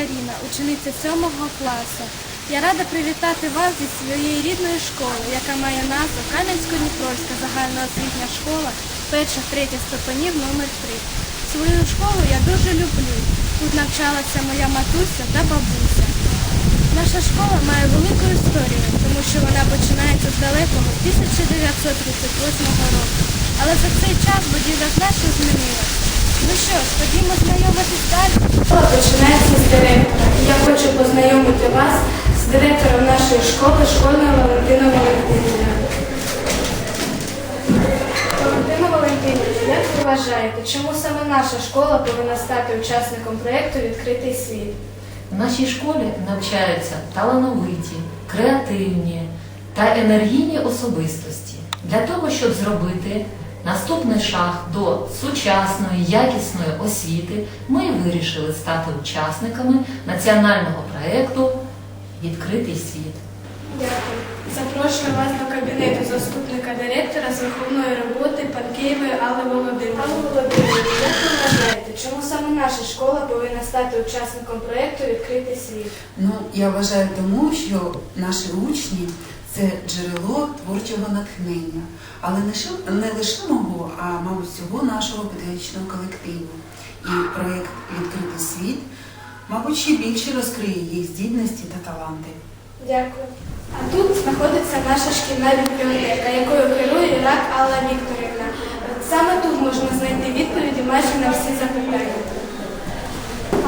Каріна, учениця 7 класу. Я рада привітати вас зі своєї рідної школи, яка має назву Кам'янсько-Дніпровська загальноосвітня школа перших третіх ступенів номер 3 Свою школу я дуже люблю. Тут навчалася моя матуся та бабуся. Наша школа має велику історію, тому що вона починається з далекого 1938 року. Але за цей час будівля значно змінилася. Ну що ж, ходімо знайомитись далі. Починається з директора. І я хочу познайомити вас з директором нашої школи, школьною Валентиною Валентинівною. Валентина Валентинівна, як ви вважаєте, чому саме наша школа повинна стати учасником проєкту Відкритий світ? В нашій школі навчаються талановиті, креативні та енергійні особистості. Для того, щоб зробити наступний шаг до сучасної, якісної освіти, ми вирішили стати учасниками національного проєкту Відкритий світ. Дякую. Запрошую вас до кабінету заступника директора з виховної роботи Панкеєвої Алли Володимирівни. Алла Володимирівна, як ви вважаєте, чому саме наша школа повинна стати учасником проєкту Відкритий світ? Ну, я вважаю тому, що наші учні це джерело творчого натхнення, але не лише, не лише мого, а мабуть всього нашого педагогічного колективу. І проєкт Відкритий світ, мабуть, ще більше розкриє їх здібності та таланти. Дякую. А тут знаходиться наша шкільна бібліотека, якою керує Ірак Алла Вікторівна. Саме тут можна знайти відповіді майже на всі запитання.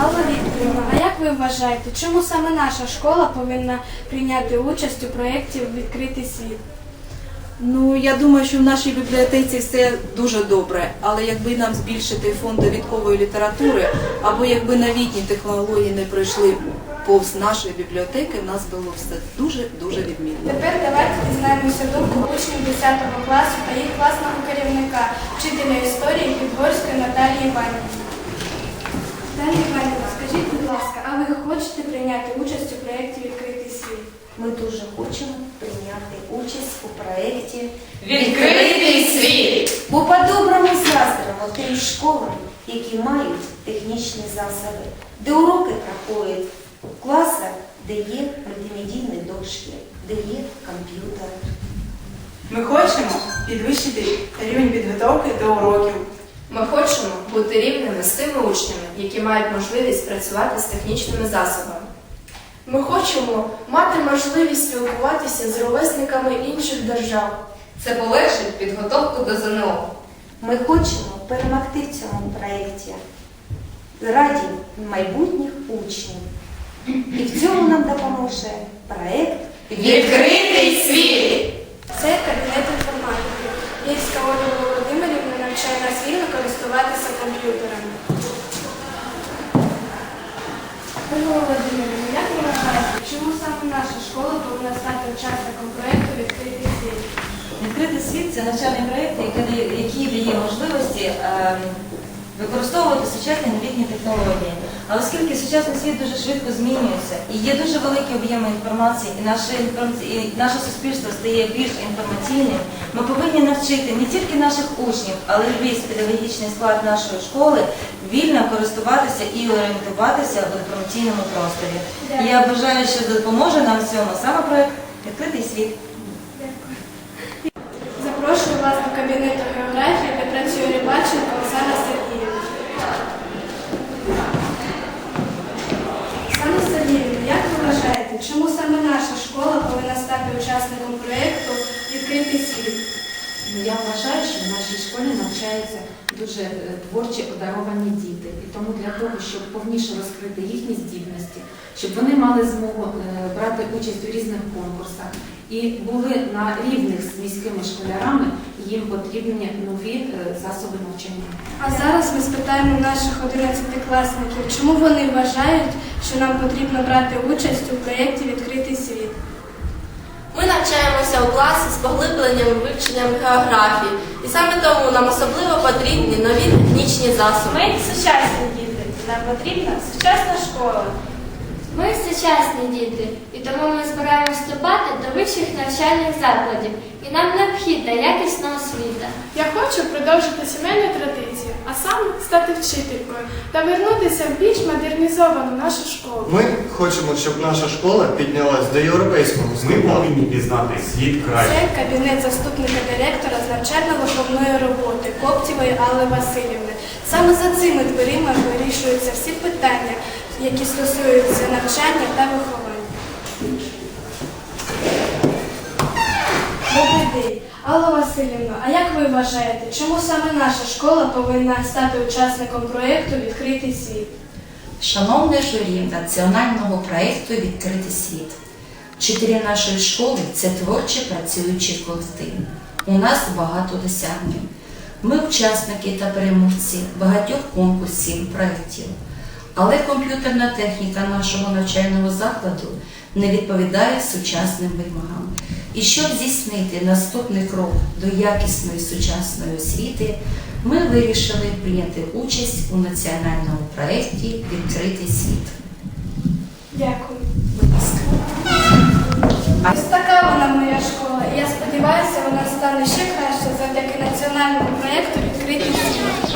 Алла Вікторівна, а як ви вважаєте, чому саме наша школа повинна прийняти участь у проєкті Відкритий світ? Ну, я думаю, що в нашій бібліотеці все дуже добре, але якби нам збільшити фонд довідкової літератури, або якби новітні технології не пройшли повз нашої бібліотеки, в нас було все дуже-дуже відмінно. Тепер давайте дізнаємося думку учнів 10 класу та їх класного керівника, вчителя історії Підгорської Наталії Іванівни. Наталія Іванівна, скажіть, будь ласка, а ви хочете прийняти участь у проєкті? Ми дуже хочемо прийняти участь у проєкті Відкритий світ! Бо по-доброму заздримо тим школам, які мають технічні засоби, де уроки проходять в класах, де є мультимедійні дошки, де є комп'ютер. Ми хочемо підвищити рівень підготовки до уроків. Ми хочемо бути рівними з тими учнями, які мають можливість працювати з технічними засобами. Ми хочемо мати можливість спілкуватися з ровесниками інших держав. Це полегшить підготовку до ЗНО. Ми хочемо перемогти в цьому проєкті раді майбутніх учнів. І в цьому нам допоможе проєкт Відкритий світ! Це кабінет інформатики. Євська Ольга Володимирівна навчає нас вільно користуватися комп'ютерами. Ольга Володимирівна, як ви вважаєте, чому саме наша школа повинна стати учасником проєкту Відкритий світ? Відкритий світ це навчальний проєкт, який дає, можливості ем, використовувати сучасні новітні технології. А оскільки сучасний світ дуже швидко змінюється і є дуже великі об'єми інформації, і наше, і наше суспільство стає більш інформаційним, ми повинні навчити не тільки наших учнів, але й весь педагогічний склад нашої школи вільно користуватися і орієнтуватися в інформаційному просторі. Я вважаю, що допоможе нам в цьому саме проєкт Відкритий світ. Запрошую вас до кабінету географії, де працює Рибаченко Оксана Сергіївна. Оксана Сергіївна, як ви вважаєте, чому саме наша школа повинна стати учасником проєкту Відкритий світ? Ну, Я вважаю, що в нашій школі навчаються дуже е, творчі одаровані діти. І тому для того, щоб повніше розкрити їхні здібності, щоб вони мали змогу е, брати участь у різних конкурсах і були на рівних з міськими школярами, їм потрібні нові е, засоби навчання. А зараз ми спитаємо наших 11-класників, чому вони вважають, що нам потрібно брати участь у проєкті Відкритий світ. Ми навчаємося у класі з поглибленням вивченням географії, і саме тому нам особливо потрібні нові технічні засоби. Ми сучасні діти, нам потрібна сучасна школа. Ми сучасні діти, і тому ми збираємось вступати до вищих навчальних закладів, і нам необхідна якісна освіта. Я хочу продовжити сімейну традицію, а саме стати вчителькою та вернутися в більш модернізовану нашу школу. Ми хочемо, щоб наша школа піднялась до європейського Ми стандарту. повинні пізнати світ краще. Це кабінет заступника директора з навчально-виховної роботи Коптєвої Алли Васильівни. Саме за цими дверима вирішуються всі питання, які стосуються навчання та виховання. День. Алла Васильівна, а як ви вважаєте, чому саме наша школа повинна стати учасником проєкту Відкритий світ? Шановне журі національного проєкту Відкритий світ. Вчителі нашої школи це творче працюючий колектив. У нас багато досягнень. Ми учасники та переможці багатьох конкурсів, проєктів. Але комп'ютерна техніка нашого навчального закладу не відповідає сучасним вимогам. І щоб здійснити наступний крок до якісної сучасної освіти, ми вирішили прийняти участь у національному проєкті Відкритий світ. Дякую. Будь ласка. Ось така вона моя школа, я сподіваюся, вона стане ще краще завдяки національному проєкту Відкритий світ.